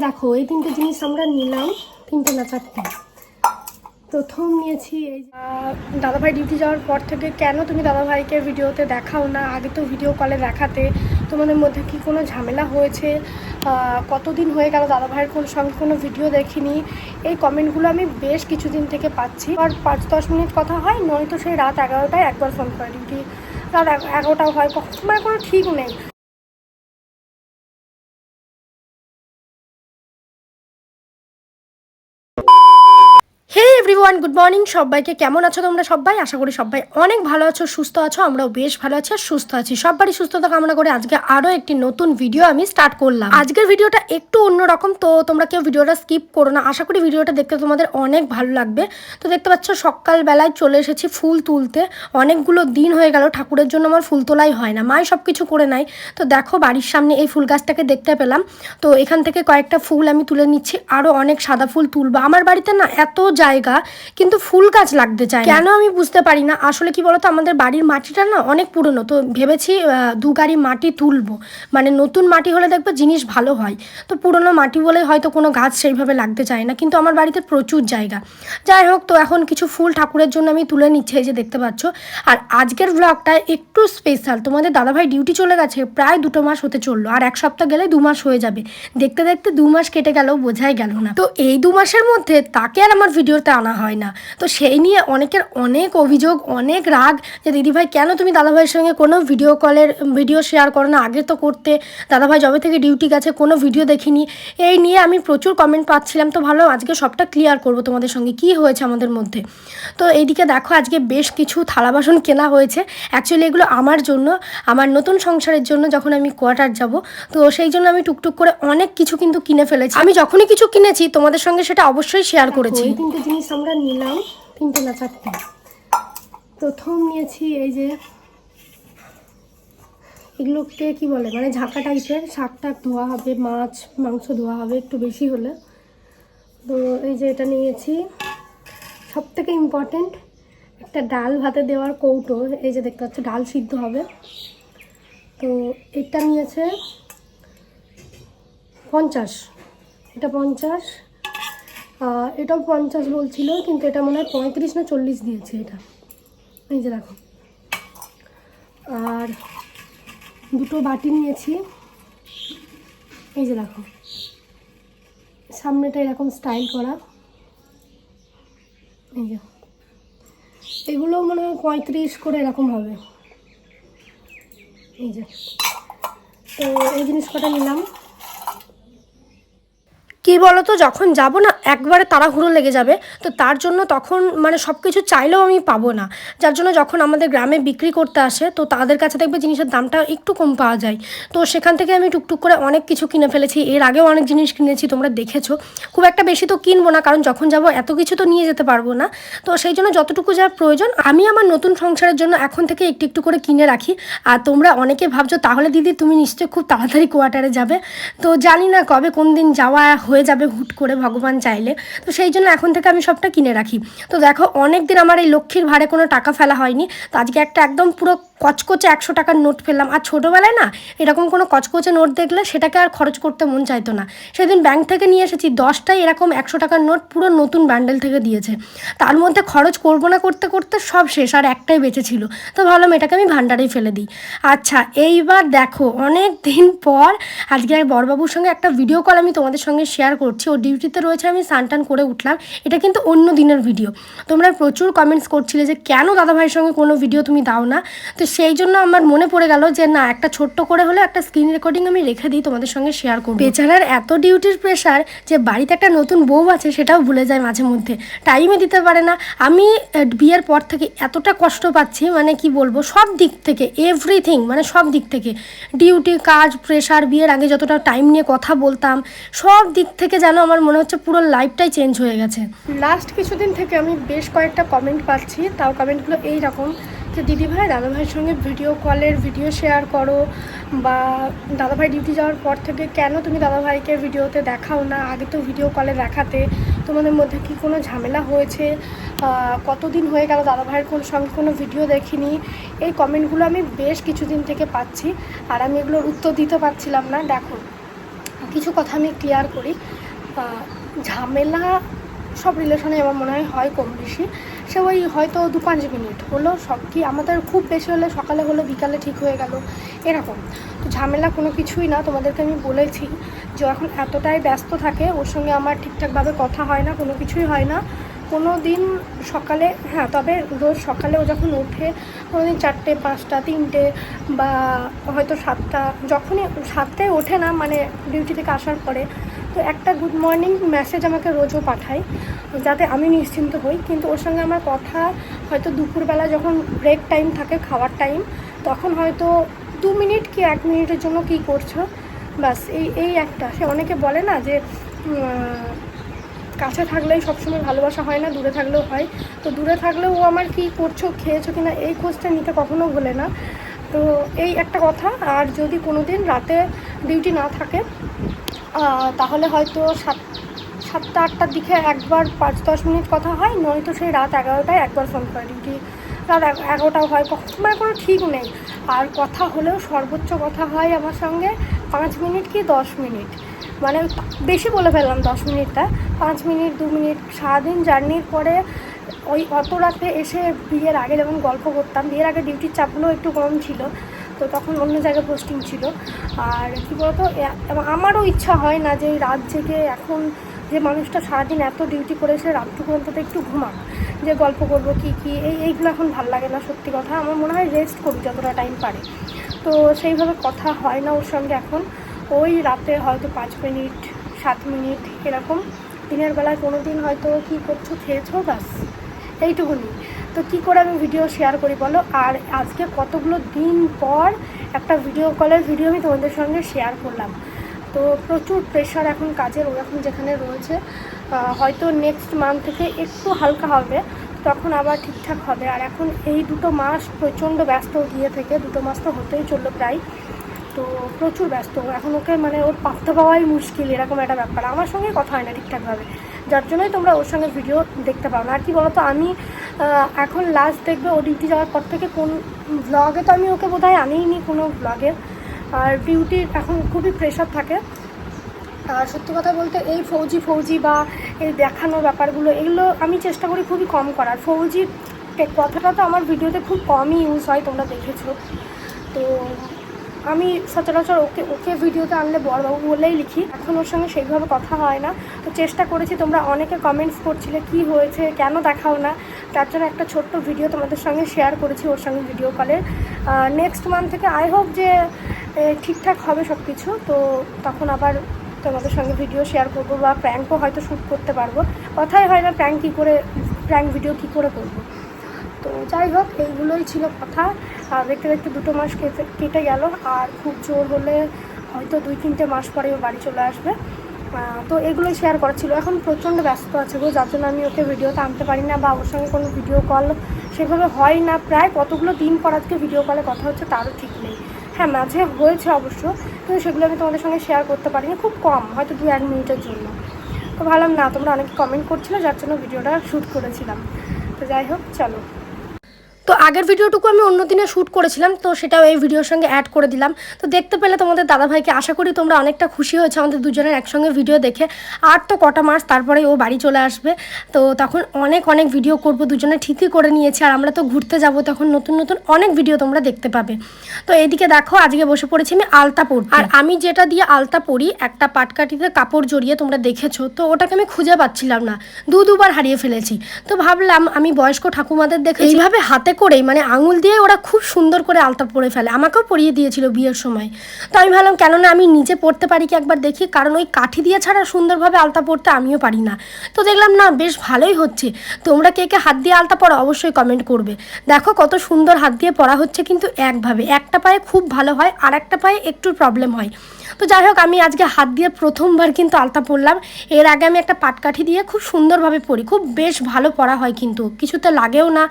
দেখো, এই তিনটে জিনিস আমরা নিলাম, তিনটে না চারটে। প্রথম নিয়েছি এই দাদাভাই ডিউটি যাওয়ার পর থেকে কেন তুমি দাদাভাইকে ভিডিওতে দেখাও না? আগে তো ভিডিও কলে দেখাতে। তোমাদের মধ্যে কি কোনো ঝামেলা হয়েছে? কতদিন হয়ে গেল দাদাভাইয়ের কোন সঙ্গে কোনো ভিডিও দেখিনি? এই কমেন্টগুলো আমি বেশ কিছুদিন থেকে পাচ্ছি। আর পাঁচ দশ মিনিট কথা হয়, নয়তো সেই রাত এগারোটায় একবার ফোন করে, ডিউটি রাত এগ- এগারোটাও হয়। মানে কোনো ঠিক নেই। হে এভরিওয়ান গুড মর্নিং সবাইকে কেমন আছো তোমরা সবাই? আশা করি সবাই অনেক ভালো আছো, সুস্থ আছো, আমরাও বেশ ভালো আছি আর সুস্থ আছি। সবারই সুস্থতা কামনা করে আজকে আরও একটি নতুন ভিডিও আমি স্টার্ট করলাম। আজকের ভিডিওটা একটু অন্যরকম, তো তোমরা কেউ ভিডিওটা স্কিপ করো না। আশা করি ভিডিওটা দেখতে তোমাদের অনেক ভালো লাগবে। তো দেখতে পাচ্ছ, সকালবেলায় চলে এসেছি ফুল তুলতে। অনেকগুলো দিন হয়ে গেল, ঠাকুরের জন্য আমার ফুল তোলাই হয় না। মাই সব কিছু করে নাই। তো দেখো, বাড়ির সামনে এই ফুল গাছটাকে দেখতে পেলাম। তো এখান থেকে কয়েকটা ফুল আমি তুলে নিচ্ছি। আরও অনেক সাদা ফুল তুলবো। আমার বাড়িতে না এত জায়গা, কিন্তু ফুল গাছ লাগতে চায় কেন আমি বুঝতে পারি না? আসলে কি বলতো, আমাদের বাড়ির মাটিটা না অনেক পুরনো। তো ভেবেছি দু গাড়ি মাটি তুলবো। মানে নতুন মাটি হলে দেখবে জিনিস ভালো হয়। তো পুরনো মাটি বলে হয়তো কোনো গাছ সেইভাবে লাগতে চায় না। কিন্তু আমার বাড়িতে প্রচুর জায়গা। যাই হোক, তো এখন কিছু ফুল ঠাকুরের জন্য আমি তুলে নিচ্ছি, এই যে দেখতে পাচ্ছ। আর আজকের ব্লগটা একটু স্পেশাল তোমাদের দাদাভাই ডিউটি চলে গেছে, প্রায় দুটো মাস হতে চলল। আর এক সপ্তাহ গেলে দু মাস হয়ে যাবে। দেখতে দেখতে দু মাস কেটে গেলেও বোঝাই গেল না। তো এই দু মাসের মধ্যে তাকে আর আমার ভিডিওতে আনা হয় না। তো সেই নিয়ে অনেকের অনেক অভিযোগ, অনেক রাগ যে, দিদিভাই, কেন তুমি দাদাভাইয়ের সঙ্গে কোনো ভিডিও কলের ভিডিও শেয়ার করো না? আগে তো করতে। দাদাভাই যবে থেকে ডিউটি গেছে, কোনো ভিডিও দেখিনি। এই নিয়ে আমি প্রচুর কমেন্ট পাচ্ছিলাম। তো ভালো, আজকে সবটা ক্লিয়ার করব তোমাদের সঙ্গে। কি হয়েছে আমাদের মধ্যে? তো এইদিকে দেখো, আজকে বেশ কিছু থালা বাসন কেনা হয়েছে। অ্যাকচুয়ালি এগুলো আমার জন্য, আমার নতুন সংসারের জন্য যখন আমি কোয়ার্টার যাব। তো সেই জন্য আমি টুকটুক করে অনেক কিছু কিন্তু কিনে ফেলেছি। আমি যখনই কিছু কিনেছি, তোমাদের সঙ্গে সেটা অবশ্যই শেয়ার করেছি। তিনটে জিনিস আমরা নিলাম তিনটে না চারটে। প্রথম নিয়েছি এই যে এগুলোকে কি বলে মানে ঝাঁকা টাইপের শাক টাক ধোয়া হবে, মাছ, মাংস ধোয়া হবে একটু বেশি হলে। তো এই যে এটা নিয়েছি। সব থেকে ইম্পর্টেন্ট একটা ডাল ভাতে দেওয়ার কৌটো, এই যে দেখতে পাচ্ছ, ডাল সিদ্ধ হবে। তো এটা নিয়েছে পঞ্চাশ। এটা পঞ্চাশ। এটাও পঞ্চাশ বলছিল, কিন্তু এটা মনে হয় পঁয়ত্রিশ না চল্লিশ দিয়েছে এটা। এই যে দেখো। আর দুটো বাটি নিয়েছি। এই যে দেখো। সামনেটা এরকম স্টাইল করা। এই যে। এগুলো মনে হয় পঁয়ত্রিশ করে এরকম হবে। এই যে। তো এই জিনিস কটা নিলাম। কি বলো তো যখন যাব না, একবারে তাড়াহুড়ো লেগে যাবে। তো তার জন্য তখন মানে সব কিছু চাইলেও আমি পাবো না। যার জন্য যখন আমাদের গ্রামে বিক্রি করতে আসে, তো তাদের কাছে দেখবে জিনিসের দামটা একটু কম পাওয়া যায়। তো সেখান থেকে আমি টুকটুক করে অনেক কিছু কিনে ফেলেছি। এর আগেও অনেক জিনিস কিনেছি, তোমরা দেখেছ। খুব একটা বেশি তো কিনবো না, কারণ যখন যাব এত কিছু তো নিয়ে যেতে পারব না। তো সেই জন্য যতটুকু যা প্রয়োজন, আমি আমার নতুন সংসারের জন্য এখন থেকে একটু একটু করে কিনে রাখি। আর তোমরা অনেকে ভাবছ, তাহলে দিদি তুমি নিশ্চয়ই খুব তাড়াতাড়ি কোয়ার্টারে যাবে। তো জানি না কবে, কোন দিন যাওয়া হয়ে যাবে হুট করে ভগবান চাইলে। তো সেই জন্য এখন থেকে আমি সবটা কিনে রাখি। তো দেখো অনেক দিন আমার এই লক্ষ্মীর ভাড়ে কোনো টাকা ফেলা হয়নি। তো আজকে একটা একদম পুরো কচকচে একশো টাকার নোট ফেললাম। আর ছোটোবেলায় না, এরকম কোনো কচকচে নোট দেখলে সেটাকে আর খরচ করতে মন চাইতো না। সেদিন ব্যাংক থেকে নিয়ে এসেছি দশটাই এরকম একশো টাকার নোট পুরো নতুন ব্যান্ডেল থেকে দিয়েছে। তার মধ্যে খরচ করব না করতে করতে সব শেষ, আর একটাই বেঁচে ছিল। তো ভাবলাম এটাকে আমি ভান্ডারেই ফেলে দিই। আচ্ছা এইবার দেখো অনেক দিন পর আজকে এক বড়বাবুর সঙ্গে একটা ভিডিও কল আমি তোমাদের সঙ্গে শেয়ার করছি। ও ডিউটিতে রয়েছে, আমি সানটান করে উঠলাম। এটা কিন্তু অন্য দিনের ভিডিও তোমরা প্রচুর কমেন্টস করছিলে যে, কেন দাদাভাইয়ের সঙ্গে কোনো ভিডিও তুমি দাও না? তো সেই জন্য আমার মনে পড়ে গেল যে, না, একটা ছোট্ট করে হলে একটা স্ক্রিন রেকর্ডিং আমি রেখে দিই তোমাদের সঙ্গে শেয়ার করব। বেচারার এত ডিউটির প্রেশার যে, বাড়িতে একটা নতুন বউ আছে, সেটাও ভুলে যায় মাঝে মধ্যে। টাইমে দিতে পারে না। আমি বিয়ের পর থেকে এতটা কষ্ট পাচ্ছি মানে কি বলব, সব দিক থেকে এভরিথিং মানে সব দিক থেকে। ডিউটি কাজ প্রেশার বিয়ের আগে যতটা টাইম নিয়ে কথা বলতাম, সব দিক থেকে যেন আমার মনে হচ্ছে পুরো লাইফটাই চেঞ্জ হয়ে গেছে। লাস্ট কিছুদিন থেকে আমি বেশ কয়েকটা কমেন্ট পাচ্ছি, তাও কমেন্টগুলো এই রকম যে দিদিভাই দাদাভাইয়ের সঙ্গে ভিডিও কলের ভিডিও শেয়ার করো বা দাদাভাই ডিউটি যাওয়ার পর থেকে কেন তুমি দাদাভাইকে ভিডিওতে দেখাও না? আগে তো ভিডিও কলে দেখাতে। তোমাদের মধ্যে কি কোনো ঝামেলা হয়েছে? কতদিন হয়ে গেল দাদাভাইয়ের কোন সঙ্গে কোনো ভিডিও দেখিনি? এই কমেন্টগুলো আমি বেশ কিছুদিন থেকে পাচ্ছি, আর আমি এগুলোর উত্তর দিতে পারছিলাম না। দেখো কিছু কথা আমি ক্লিয়ার করি। ঝামেলা সব রিলেশনে আমার মনে হয় হয় কম বেশি। সে ওই হয়তো দু পাঁচ মিনিট হলো, সব কি আমাদের খুব বেশি হলে সকালে হলো, বিকালে ঠিক হয়ে গেল, এরকম। তো ঝামেলা কোনো কিছুই না, তোমাদেরকে আমি বলেছি যে এখন এতটাই ব্যস্ত থাকে, ওর সঙ্গে আমার ঠিকঠাকভাবে কথা হয় না, কোনো কিছুই হয় না। কোনো দিন সকালে হ্যাঁ তবে রোজ সকালে ও যখন ওঠে কোনো দিন চারটে, পাঁচটা, তিনটে বা হয়তো সাতটা, যখনই সাতটায় ওঠে না মানে ডিউটি থেকে আসার পরে, তো একটা গুড মর্নিং মেসেজ আমাকে রোজও পাঠায়, যাতে আমি নিশ্চিন্ত হই। কিন্তু ওর সঙ্গে আমার কথা, হয়তো দুপুরবেলা যখন ব্রেক টাইম থাকে, খাওয়ার টাইম তখন হয়তো দু মিনিট কি এক মিনিটের জন্য কী করছ? ব্যাস, এই এই একটা। সে অনেকে বলে না যে কাছে থাকলেই সবসময় ভালোবাসা হয় না, দূরে থাকলেও হয়। তো দূরে থাকলেও ও আমার কি করছ, খেয়েছো কিনা এই খোঁজটা নিতে কখনো ভোলে না। তো এই একটা কথা, আর যদি কোনো দিন রাতে ডিউটি না থাকে তাহলে হয়তো সাত, সাতটা, আটটার দিকে একবার পাঁচ, দশ মিনিট কথা হয়, নয়তো সেই রাত এগারোটায় একবার ফোন করে। ডিউটি রাত এগ- এগারোটাও হয় কখন মানে কোনো ঠিক নেই। আর কথা হলেও সর্বোচ্চ কথা হয় আমার সঙ্গে পাঁচ মিনিট কি দশ মিনিট? মানে বেশি বলে ফেললাম, দশ মিনিটটা। পাঁচ মিনিট, দু মিনিট, সারাদিন জার্নির পরে ওই অত রাতে এসে বিয়ের আগে যেমন গল্প করতাম, বিয়ের আগে ডিউটির চাপগুলো একটু কম ছিল, তো তখন অন্য জায়গায় পোস্টিং ছিল। আর কী বলতো আমারও ইচ্ছা হয় না যে এই রাত জেগে এখন যে মানুষটা সারাদিন এত ডিউটি করে এসে রাতটুকু অন্তত একটু ঘুমাক, যে গল্প করব কী কী, এই, এইগুলো এখন ভালো লাগে না সত্যি কথা। আমার মনে হয় রেস্ট করি যতটা টাইম পারে। তো সেইভাবে কথা হয় না ওর সঙ্গে এখন। ওই রাতে হয়তো পাঁচ মিনিট, সাত মিনিট এরকম। দিনের বেলায় কোনো দিন হয়তো কী করছ, খেয়েছো, ব্যাস। এইটুকুনি। তো কি করে আমি ভিডিও শেয়ার করি বলো? আর আজকে কতগুলো দিন পর একটা ভিডিও কলের ভিডিও আমি তোমাদের সঙ্গে শেয়ার করলাম। তো প্রচুর প্রেশার এখন কাজের ও এখন যেখানে রয়েছে। হয়তো নেক্সট মান্থ থেকে একটু হালকা হবে, তখন আবার ঠিকঠাক হবে। আর এখন এই দুটো মাস প্রচণ্ড ব্যস্ত গিয়ে থেকে, দুটো মাস তো হতেই চলল প্রায়। তো প্রচুর ব্যস্ত। এখন ওকে মানে ওর পাত্তা পাওয়াই মুশকিল, এরকম একটা ব্যাপার। আমার সঙ্গে কথা হয় না ঠিকঠাকভাবে। যার জন্যই তোমরা ওর সঙ্গে ভিডিও দেখতে পাও না। আর কি বলতো, আমি এখন লাস্ট দেখবে ও ডিউটি যাওয়ার পর থেকে কোন ব্লগে তো আমি ওকে বোধহয় আনিই নি কোনো ব্লগে আর ডিউটির এখন খুবই প্রেশার থাকে। আর সত্যি কথা বলতে এই ফৌজি ফৌজি বা এই দেখানো ব্যাপারগুলো, এগুলো আমি চেষ্টা করি খুবই কম করার। ফৌজি কথাটা তো আমার ভিডিওতে খুব কমই ইউজ হয়, তোমরা দেখেছ। তো আমি সচরাচর ওকে ওকে ভিডিওতে আনলে বড়বাবু বলেই লিখি। এখন ওর সঙ্গে সেইভাবে কথা হয় না। তো চেষ্টা করেছি, তোমরা অনেকে কমেন্টস করছিলে, কি হয়েছে, কেন দেখাও না? তার জন্য একটা ছোট্ট ভিডিও তোমাদের সঙ্গে শেয়ার করেছি ওর সঙ্গে ভিডিও কলে নেক্সট মান্থ থেকে আই হোপ যে ঠিকঠাক হবে সব কিছু তো তখন আবার তোমাদের সঙ্গে ভিডিও শেয়ার করব বা প্র্যাঙ্কও হয়তো শ্যুট করতে পারব। কথাই হয় না প্র্যাঙ্ক কী করে প্র্যাঙ্ক ভিডিও কী করে করব? তো যাই হোক, এইগুলোই ছিল কথা। আর দেখতে দেখতে দুটো মাস কেটে গেল, আর খুব জোর হলে হয়তো দুই তিনটে মাস পরে বাড়ি চলে আসবে। তো এগুলোই শেয়ার করা ছিল। এখন প্রচণ্ড ব্যস্ত আছে গো, যার জন্য আমি ওকে ভিডিওতে আনতে পারি না বা ওর সঙ্গে কোনো ভিডিও কল সেভাবে হয় না। প্রায় কতগুলো দিন পর আজকে ভিডিও কলে কথা হচ্ছে, তারও ঠিক নেই। হ্যাঁ মাঝে হয়েছে অবশ্য কিন্তু সেগুলো আমি তোমাদের সঙ্গে শেয়ার করতে পারিনি, খুব কম, হয়তো দু এক মিনিটের জন্য। তো ভাবলাম, না, তোমরা অনেকে কমেন্ট করছিলে, যার জন্য ভিডিওটা শ্যুট করেছিলাম। তো যাই হোক, চলো। তো আগের ভিডিওটুকু আমি অন্য দিনে শ্যুট করেছিলাম, তো সেটাও এই ভিডিওর সঙ্গে অ্যাড করে দিলাম। তো দেখতে পেলে তোমাদের দাদাভাইকে আশা করি তোমরা অনেকটা খুশি হয়েছে আমাদের দুজনের একসঙ্গে ভিডিও দেখে। আর তো কটা মাস, তারপরে ও বাড়ি চলে আসবে, তো তখন অনেক অনেক ভিডিও করব, দুজনে ঠিকই করে নিয়েছি। আর আমরা তো ঘুরতে যাব, তখন নতুন নতুন অনেক ভিডিও তোমরা দেখতে পাবে। তো এইদিকে দেখো, আজকে বসে পড়েছি আমি আলতা পরতে। আর আমি যেটা দিয়ে আলতা পরি, একটা পাটকাঠিতে কাপড় জড়িয়ে তোমরা দেখেছ, তো ওটাকে আমি খুঁজে পাচ্ছিলাম না। দু, দুবার হারিয়ে ফেলেছি। তো ভাবলাম আমি বয়স্ক ঠাকুমাদের দেখে এইভাবে হাতে করেই মানে আঙুল দিয়ে ওরা খুব সুন্দর করে আলতা পরে ফেলে। আমাকেও পরিয়ে দিয়েছিল বিয়ের সময়। তো আমি ভাবলাম, কেননা আমি নিজে পড়তে পারি কি একবার দেখি? কারণ ওই কাঠি দিয়ে ছাড়া সুন্দরভাবে আলতা পরতে আমিও পারি না। তো দেখলাম, না, বেশ ভালোই হচ্ছে। তোমরা কে কে হাত দিয়ে আলতা পড়ো অবশ্যই কমেন্ট করবে। দেখো, কত সুন্দর হাত দিয়ে পড়া হচ্ছে কিন্তু একভাবে। একটা পায়ে খুব ভালো হয়, আর একটা পায়ে একটু প্রবলেম হয়। তো যাই হোক, আমি আজকে হাত দিয়ে প্রথমবার কিন্তু আলতা পরলাম। এর আগে আমি একটা পাটকাঠি দিয়ে খুব সুন্দরভাবে পরি। খুব বেশ ভালো পড়া হয় কিন্তু, কিছুতে লাগেও না।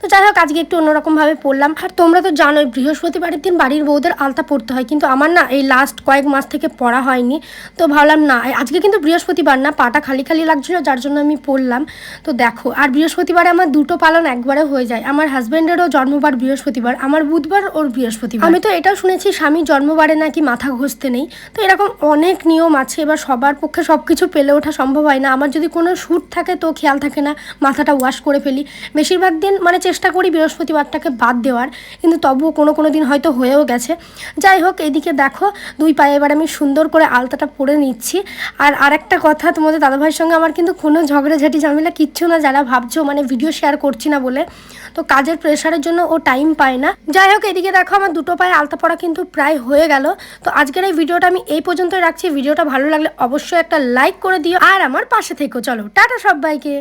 তো যাই হোক আজকে একটু অন্যরকমভাবে পড়লাম। আর তোমরা তো জানোই, বৃহস্পতিবারের দিন বাড়ির বউদের আলতা পড়তে হয়। কিন্তু আমার না এই লাস্ট কয়েক মাস থেকে পড়া হয়নি। তো ভাবলাম, না আজকে কিন্তু বৃহস্পতিবার না, পাটা খালি খালি লাগছিল, যার জন্য আমি পড়লাম। তো দেখো, আর বৃহস্পতিবারে আমার দুটো পালন একবারে হয়ে যায়। আমার হাজব্যান্ডেরও জন্মবার বৃহস্পতিবার, আমার বুধবার ওর বৃহস্পতিবার। আমি তো এটাও শুনেছি, স্বামী জন্মবারে নাকি মাথা ঘষতে নেই। তো এরকম অনেক নিয়ম আছে, এবার সবার পক্ষে সব কিছু পেলে ওঠা সম্ভব হয় না। আমার যদি কোনো শ্যুট থাকে, তো খেয়াল থাকে না, মাথাটা ওয়াশ করে ফেলি। বেশিরভাগ দিন মানে চেষ্টা করি বৃহস্পতিবারটাকে বাদ দেওয়ার, কিন্তু তবুও কোনো কোনো দিন হয়তো হয়েও গেছে। যাই হোক, এদিকে দেখো, দুই পায়ে এবার আমি সুন্দর করে আলতাটা পরে নিচ্ছি। আর আরেকটা কথা, তোমাদের দাদাভাইয়ের সঙ্গে আমার কিন্তু কোনো ঝগড়াঝাটি, ঝামেলা কিচ্ছু না, যারা ভাবছ মানে ভিডিও শেয়ার করছি না বলে। তো কাজের প্রেশারের জন্য ও টাইম পায় না। যাই হোক, এদিকে দেখো, আমার দুটো পায়ে আলতা পড়া কিন্তু প্রায় হয়ে গেল। তো আজকের এই ভিডিওটা আমি এই পর্যন্তই রাখছি। ভিডিওটা ভালো লাগলে অবশ্যই একটা লাইক করে দিও। আর আমার পাশে থেকো। চলো, টাটা সবাইকে।